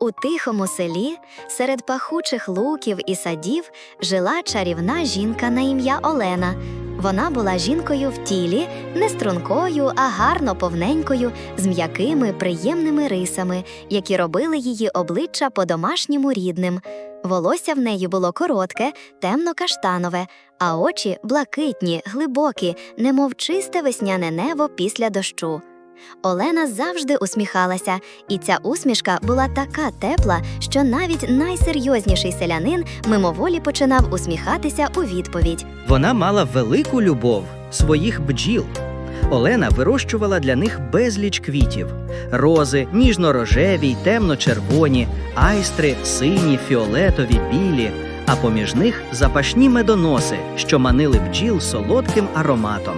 У тихому селі, серед пахучих луків і садів, жила чарівна жінка на ім'я Олена. Вона була жінкою в тілі, не стрункою, а гарно повненькою, з м'якими, приємними рисами, які робили її обличчя по-домашньому рідним. Волосся в неї було коротке, темно-каштанове, а очі блакитні, глибокі, немов чисте весняне небо після дощу. Олена завжди усміхалася, і ця усмішка була така тепла, що навіть найсерйозніший селянин мимоволі починав усміхатися у відповідь. Вона мала велику любов своїх бджіл. Олена вирощувала для них безліч квітів: рози, ніжно-рожеві, й темно-червоні, айстри, сині, фіолетові, білі, а поміж них запашні медоноси, що манили бджіл солодким ароматом.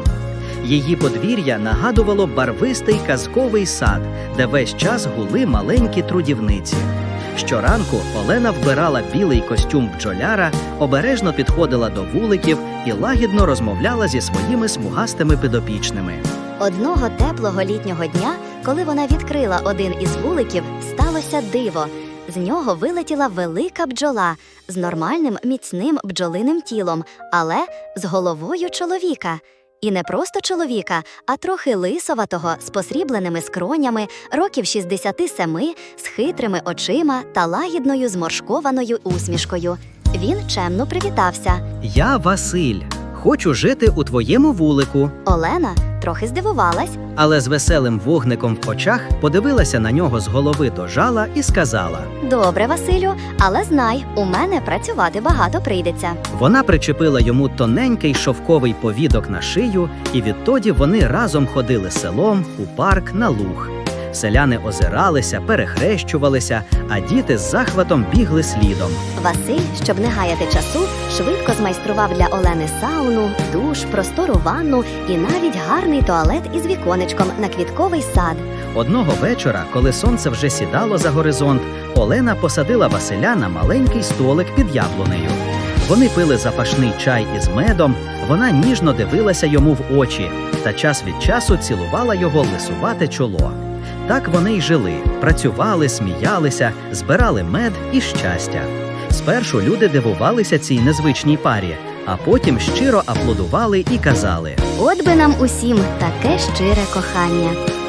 Її подвір'я нагадувало барвистий казковий сад, де весь час гули маленькі трудівниці. Щоранку Олена вбирала білий костюм бджоляра, обережно підходила до вуликів і лагідно розмовляла зі своїми смугастими підопічними. Одного теплого літнього дня, коли вона відкрила один із вуликів, сталося диво. З нього вилетіла велика бджола з нормальним міцним бджолиним тілом, але з головою чоловіка. І не просто чоловіка, а трохи лисоватого, з посрібленими скронями, років 67, з хитрими очима та лагідною зморшкованою усмішкою. Він чемно привітався. Я Василь, хочу жити у твоєму вулику. Олена трохи здивувалась. Але з веселим вогником в очах подивилася на нього з голови до жала і сказала: Добре, Василю, але знай, у мене працювати багато прийдеться. Вона причепила йому тоненький шовковий повідок на шию, і відтоді вони разом ходили селом у парк на луг. Селяни озиралися, перехрещувалися, а діти з захватом бігли слідом. Василь, щоб не гаяти часу, швидко змайстрував для Олени сауну, душ, простору ванну і навіть гарний туалет із віконечком на квітковий сад. Одного вечора, коли сонце вже сідало за горизонт, Олена посадила Василя на маленький столик під яблунею. Вони пили запашний чай із медом, вона ніжно дивилася йому в очі та час від часу цілувала його лисувате чоло. Так вони й жили, працювали, сміялися, збирали мед і щастя. Спершу люди дивувалися цій незвичній парі, а потім щиро аплодували і казали: От би нам усім таке щире кохання.